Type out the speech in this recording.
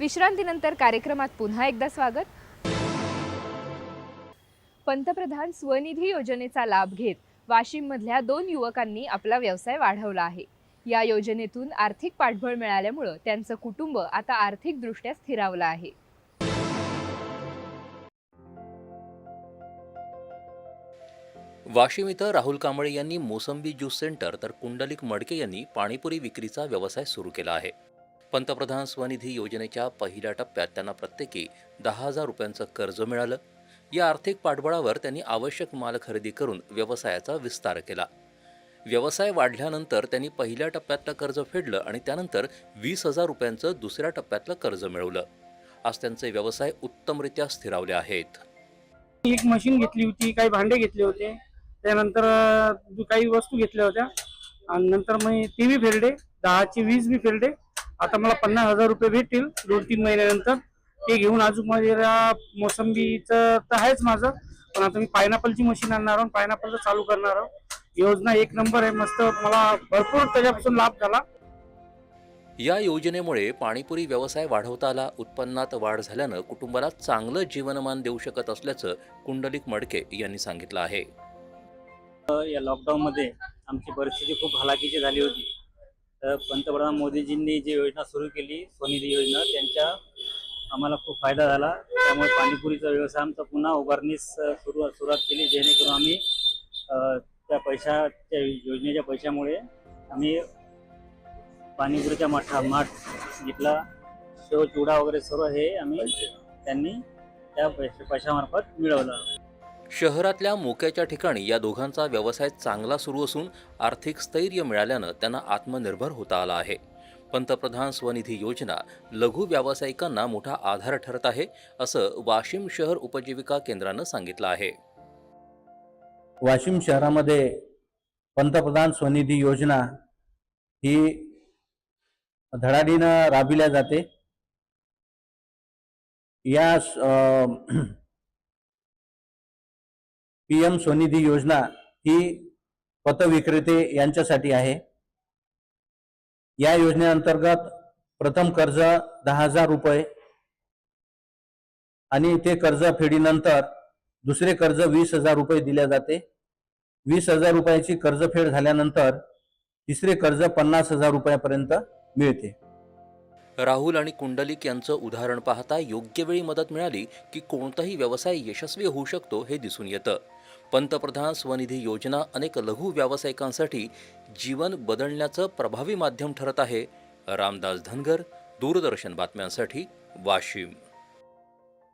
विश्रांतीनंतर कार्यक्रमात पुन्हा एकदा स्वागत. पंतप्रधान स्वनिधी योजनेचा लाभ घेत वाशिममधल्या दोन युवकांनी आपला व्यवसाय वाढवला आहे. या योजनेतून आर्थिक पाठबळ मिळाल्यामुळं त्यांचं कुटुंब आता आर्थिकदृष्ट्या स्थिरावलं आहे. वाशिम इथं राहुल कांबळे यांनी मोसंबी ज्यूस सेंटर तर कुंडलिक मडके यांनी पाणीपुरी विक्रीचा व्यवसाय सुरू केला आहे. पंतप्रधान स्वनिधी योजनेच्या पहिल्या टप्प्यात त्यांना प्रत्येकी दहा हजार रुपयांचं कर्ज मिळालं. या आर्थिक पाठबळावर त्यांनी आवश्यक माल खरेदी करून व्यवसायाचा विस्तार केला. व्यवसाय वाढल्यानंतर त्यांनी पहिल्या टप्प्यातलं कर्ज फेडलं आणि त्यानंतर वीस हजार रुपयांचं दुसऱ्या टप्प्यातलं कर्ज मिळवलं. आज त्यांचे व्यवसाय उत्तमरित्या स्थिरावले आहेत. एक मशीन घेतली होती काही भांडे घेतले होते. त्यानंतर काही वस्तू घेतल्या होत्या. आणि नंतर मग टी व्ही फेरडे दहाची वीस बी फेरडे. आता मला पन्नास हजार रुपये भेटतील दोन तीन महिन्यानंतर. ते घेऊन अजून माझ्या मोसंबीचं तर आहेच माझं. पण आता मी पायनॅपलची मशीन आणणार आहोत पायनॅपलचं चालू करणार आहोत. योजना एक नंबर आहे मस्त मला भरपूर त्याच्यापासून लाभ झाला. या योजनेमुळे पाणीपुरी व्यवसाय वाढवता आला उत्पन्नात वाढ झाल्यानं कुटुंबाला चांगलं जीवनमान देऊ शकत असल्याचं कुंडलिक मडके यांनी सांगितलं आहे. या लॉकडाऊनमध्ये आमची परिस्थिती खूप हलाखीची झाली होती. तर पंतप्रधान मोदीजींनी जी योजना सुरू केली स्वनिधी योजना त्यांच्या आम्हाला खूप फायदा झाला. त्यामुळे पाणीपुरीचा व्यवसाय आमचा पुन्हा उभारणीस सुरू सुरुवात केली जेणेकरून आम्ही त्या पैशा त्या योजनेच्या पैशामुळे आम्ही पाणीपुरीचा माठा माठ घेतला शेव चिवडा वगैरे सर्व हे आम्ही त्यांनी त्या पैशा पैशामार्फत मिळवलं. शहरातल्या मोक्याच्या ठिकाणी या दोघांचा व्यवसाय चांगला सुरू असून आर्थिक स्थैर्य मिळाल्यानं त्यांना आत्मनिर्भर होता आला आहे. पंतप्रधान स्वनिधी योजना लघु व्यावसायिकांना मोठा आधार ठरत आहे असं वाशिम शहर उपजीविका केंद्रानं सांगितलं आहे. वाशिम शहरामध्ये पंतप्रधान स्वनिधी योजना ही धडाडीनं राबविल्या जाते. या पी एम स्वनिधी योजना ही पतविक्रेते यांच्यासाठी आहे. या योजनेअंतर्गत प्रथम कर्ज दहा हजार रुपये आणि ते कर्ज फेडीनंतर दुसरे कर्ज वीस हजार रुपये दिले जाते. वीस हजार रुपयाची कर्जफेड झाल्यानंतर तिसरे कर्ज पन्नास हजार रुपयापर्यंत मिळते. राहुल आणि कुंडलिक यांचं उदाहरण पाहता योग्य वेळी मदत मिळाली की कोणताही व्यवसाय यशस्वी होऊ शकतो हे दिसून येतं. पंतप्रधान स्वनिधी योजना अनेक लघु व्यावसायिकांसाठी जीवन बदलण्याचं प्रभावी माध्यम ठरत आहे. रामदास धनगर दूरदर्शन बातम्यांसाठी वाशिम.